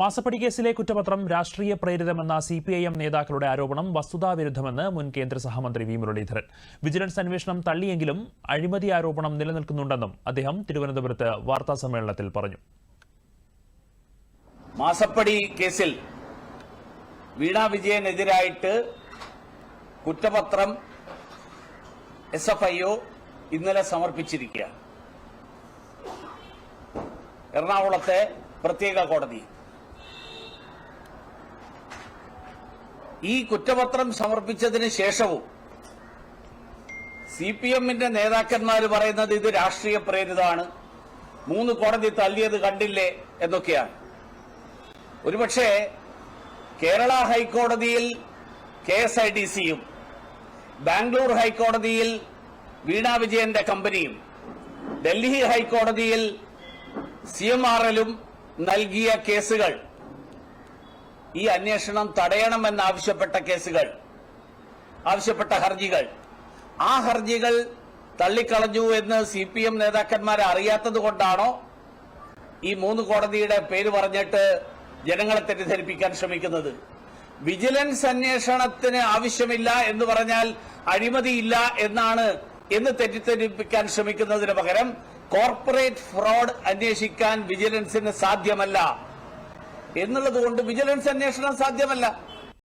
മാസപ്പടി കേസിലെ കുറ്റപത്രം രാഷ്ട്രീയ പ്രേരിതമെന്ന സി പി ഐ എം നേതാക്കളുടെ ആരോപണം വസ്തുതാവിരുദ്ധമെന്ന് മുൻ കേന്ദ്ര സഹമന്ത്രി വി മുരളീധരൻ. വിജിലൻസ് അന്വേഷണം തള്ളിയെങ്കിലും അഴിമതി ആരോപണം നിലനിൽക്കുന്നുണ്ടെന്നും അദ്ദേഹം തിരുവനന്തപുരത്ത് വാർത്താസമ്മേളനത്തിൽ പറഞ്ഞു. മാസപ്പടി കേസിൽ വീണ വിജയനെതിരായിട്ട് കുറ്റപത്രം എസ് എഫ് ഐ ഒ ഇന്നലെ സമർപ്പിച്ചിരിക്കുകയാണ്. എറണാകുളത്തെ പ്രത്യേക കോടതി. ഈ കുറ്റപത്രം സമർപ്പിച്ചതിന് ശേഷവും സി പി എമ്മിന്റെ നേതാക്കന്മാർ പറയുന്നത് ഇത് രാഷ്ട്രീയ പ്രേരിതാണ് മൂന്ന് കോടതി തള്ളിയത് കണ്ടില്ലേ എന്നൊക്കെയാണ്. ഒരുപക്ഷെ കേരള ഹൈക്കോടതിയിൽ കെ എസ് ഐ ഡി സിയും ബാംഗ്ലൂർ ഹൈക്കോടതിയിൽ വീണ വിജയന്റെ കമ്പനിയും ഡൽഹി ഹൈക്കോടതിയിൽ സി എം ആർ എല്ലും നൽകിയ കേസുകൾ ഈ അന്വേഷണം തടയണമെന്നാവശ്യപ്പെട്ട കേസുകൾ ആവശ്യപ്പെട്ട ഹർജികൾ. ആ ഹർജികൾ തള്ളിക്കളഞ്ഞു എന്ന് സി പി എം നേതാക്കന്മാരെ അറിയാത്തത് കൊണ്ടാണോ ഈ മൂന്ന് കോടതിയുടെ പേര് പറഞ്ഞിട്ട് ജനങ്ങളെ തെറ്റിദ്ധരിപ്പിക്കാൻ ശ്രമിക്കുന്നത്? വിജിലൻസ് അന്വേഷണത്തിന് ആവശ്യമില്ല എന്ന് പറഞ്ഞാൽ അഴിമതിയില്ല എന്നാണ് എന്ന് തെറ്റിദ്ധരിപ്പിക്കാൻ ശ്രമിക്കുന്നതിന് പകരം കോർപ്പറേറ്റ് ഫ്രോഡ് അന്വേഷിക്കാൻ വിജിലൻസിന് സാധ്യമല്ല. എന്നുള്ളത് കൊണ്ട് വിജിലൻസ് അന്വേഷണം സാധ്യമല്ല.